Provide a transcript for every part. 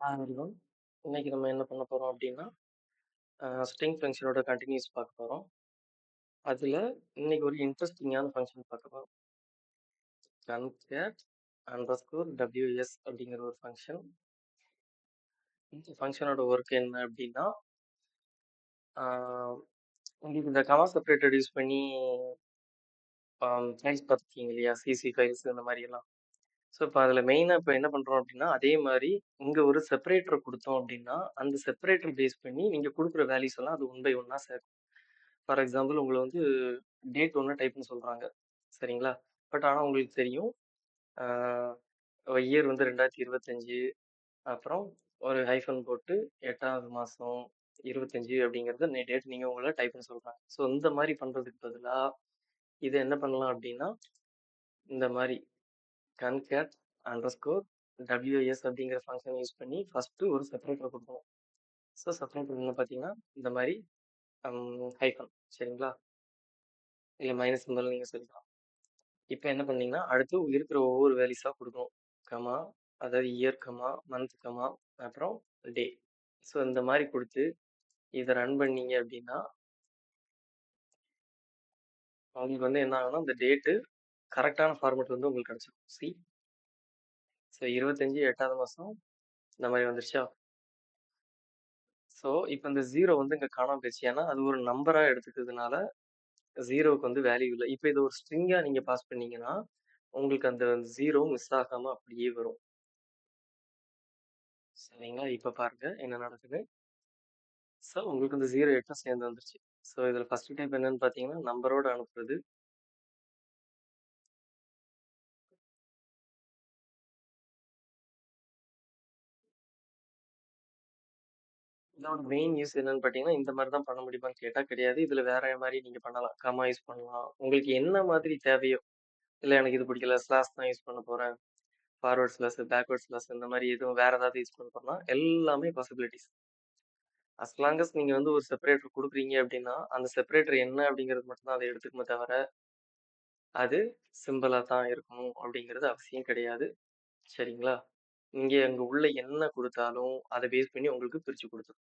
ஆ hello. இன்னைக்கு நம்ம என்ன பண்ண போறோம் அப்படின்னா அ ஸ்ட்ரிங் ஃபங்ஷனோட கன்டினியூஸ் பார்க்க போறோம். அதுல இன்னைக்கு ஒரு இன்ட்ரஸ்டிங்கான ஃபங்ஷன் பார்க்க போறோம். கன்கேட் அண்டர்ஸ்கோர் WS அப்படிங்கிற ஒரு ஃபங்ஷன். இந்த ஃபங்ஷனோட ஒர்க் என்ன அப்படின்னா ஆ உங்களுக்கு இந்த கமா செப்பரேட்டர் யூஸ் பண்ணி ஆ ஃபைல்ஸ் பார்த்துருக்கீங்க இல்லையா? சிசி ஃபைல்ஸ் இந்த மாரியெல்லாம். ஸோ, இப்ப அதுல மெயினா இப்ப என்ன பண்றோம் அப்டின்னா, அதே மாரி இங்க ஒரு செப்பரேட்டர் குடுத்தோம் அப்டின்னா, அந்த செப்பரேட்டர் பேஸ் பண்ணி நீங்க குடுக்குற வேல்யூஸ் எல்லாம் அது ஒன் பை ஒன்னா சேர்க்கும். ஃபார் எக்ஸாம்பிள் உங்கள வந்து டேட் ஒண்ணு டைப்ன்னு சொல்றாங்க. சரிங்களா? பட் ஆனா உங்களுக்கு தெரியும். ஆ இயர் வந்து 2025 அப்புறம் ஒரு ஹைஃபன் போட்டு 8வது மாசம் 25 அப்படிங்கிறத நே டேட் நீங்க உங்கள டைப்ன்னு சொல்றாங்க. ஸோ இந்த மாரி பண்றதுக்கு பதிலா, இத என்ன பண்ணலாம் அப்டின்னா, இந்த மாரி கன்கேட் அண்டர்ஸ்கோர் டபிள்யூஎஸ் அப்படிங்கிற ஃபங்க்ஷனை யூஸ் பண்ணி ஃபர்ஸ்ட்டு ஒரு செப்பரேட்டர் கொடுப்போம் ஸோ செப்பரேட்டர் என்ன பார்த்தீங்கன்னா, இந்த மாதிரி ஹைஃபன் சரிங்களா? இல்லை மைனஸ் சிம்பல் நீங்கள் சொல்லிக்கலாம். இப்போ என்ன பண்ணீங்கன்னா, அடுத்து இருக்கிற ஒவ்வொரு வேல்யூஸா கொடுக்கணும் கமா, அதாவது இயர், கமா, மந்த், கமா, அப்புறம் டே. ஸோ இந்த மாதிரி கொடுத்து இதை ரன் பண்ணீங்க அப்படின்னா அவங்களுக்கு வந்து என்ன ஆகும்னா, இந்த டேட்டு கரெக்டான ஃபார்மேட் வந்து உங்களுக்கு கிடைச்சிரும். சி ஸோ இருபத்தஞ்சி எட்டாவது மாதம் இந்த மாதிரி வந்துருச்சா? ஸோ, இப்போ இந்த ஜீரோ வந்து இங்கே காணாம போயிருச்சு. ஏன்னா, அது ஒரு நம்பராக எடுத்துக்கிறதுனால ஜீரோவுக்கு வந்து வேல்யூ இல்லை இப்போ இது ஒரு ஸ்ட்ரிங்காக நீங்கள் பாஸ் பண்ணீங்கன்னா, உங்களுக்கு அந்த ஜீரோ மிஸ் ஆகாமல் அப்படியே வரும். சரிங்களா? இப்போ பாருங்க என்ன நடக்குது. ஸோ, உங்களுக்கு இந்த 0, 8ம் சேர்ந்து வந்துருச்சு. ஸோ, இதில் ஃபஸ்ட்டு டைப் என்னன்னு பார்த்தீங்கன்னா, நம்பரோடு அனுப்புறது. இதோட மெயின் யூஸ் என்னன்னு பார்த்தீங்கன்னா, இந்த மாரி தான் பண்ண முடியுமான்னு கேட்டா கிடையாது. இதுல வேற மாரி நீங்க பண்ணலாம். கமா யூஸ் பண்ணலாம். உங்களுக்கு என்ன மாதிரி தேவையோ, இல்ல எனக்கு இது பிடிக்கல ஸ்லாஷ் தான் யூஸ் பண்ண போறேன். ஃபார்வர்ட் ஸ்லாஷ், பேக்வர்ட் ஸ்லாஷ் இந்த மாரி எதுவும் வேற ஏதாவது யூஸ் பண்ண போறேன்னா, எல்லாமே பாசிபிலிட்டீஸ். அஸ் லாங் அஸ் நீங்க வந்து ஒரு செப்பரேட்டர் குடுக்குறீங்க அப்படின்னா அந்த செப்பரேட்டர் என்ன அப்படிங்கிறது மட்டும் தான் அத எடுத்துக்குமே தவிர, அது சிம்பிளா தான் இருக்கணும் அப்படிங்கிறது அவசியம் கிடையாது. சரிங்களா? இங்க அங்க உள்ள என்ன குடுத்தாலும், அத பேஸ் பண்ணி உங்களுக்கு பிரிச்சு குடுத்துரும்.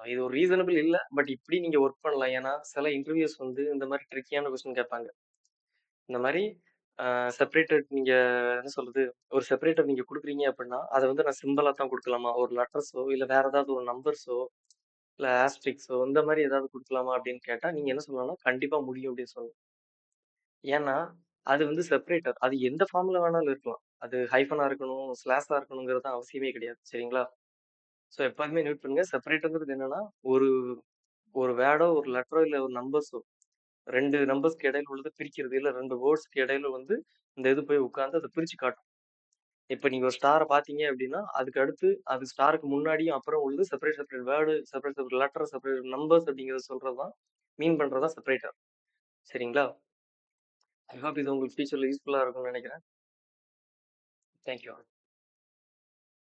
ஸோ இது ஒரு ரீசனபிள் இல்ல. பட் இப்படி நீங்க ஒர்க் பண்ணலாம். ஏன்னா, சில இன்டர்வியூஸ் வந்து இந்த மாரி ட்ரிக்கியான கொஸ்டின் கேட்பாங்க. இந்த மாரி அ நீங்கள் நீங்க என்ன சொல்றது? ஒரு செப்பரேட்டர் நீங்க குடுக்குறீங்க அப்படின்னா அத வந்து நான் சிம்பிளா தான் குடுக்கலாமா? ஒரு லெட்டர்ஸோ, இல்ல வேற ஏதாவது ஒரு நம்பர்ஸோ, இல்ல ஆஸ்ட்ரிக்ஸோ இந்த மாரி ஏதாவது குடுக்கலாமா? அப்படின்னு கேட்டா, நீங்க என்ன சொல்லலாம்னா, கண்டிப்பா முடியும் அப்படின்னு சொல்லணும். ஏன்னா, அது வந்து செப்பரேட்டர். அது எந்த ஃபார்ம்ல வேணாலும் இருக்கலாம். அது ஹைஃபனா இருக்கணும், ஸ்லாஷா இருக்கணுங்கிறது அவசியமே கிடையாது. சரிங்களா? ஸோ எப்போதுமே நோட் பண்ணுங்க. செப்பரேட்டுங்கிறது என்னன்னா, ஒரு ஒரு வேர்டோ, ஒரு லெட்டரோ, இல்ல ஒரு நம்பர்ஸோ 2 நம்பர்ஸ்க்கு இடையில உள்ளத பிரிக்கிறது, இல்ல 2 வேர்ட்ஸ்க்கு இடையில வந்து இந்த இது போய் உட்கார்ந்து அத பிரிச்சு காட்டும். இப்ப நீங்க ஒரு ஸ்டார பார்த்தீங்க அப்டின்னா, அதுக்கு அடுத்து அது ஸ்டாருக்கு முன்னாடியும், அப்புறம் உள்ளது separate separate word, separate separate letter, separate numbers அப்படிங்கிறத சொல்றது தான் மீன் பண்றது தான் செப்பரேட்டர். சரிங்களா? ஐ ஹோப் இது உங்களுக்கு ஃபியூச்சர்ல யூஸ்ஃபுல்லா இருக்கும்னு நெனைக்கிறேன். Thank you all.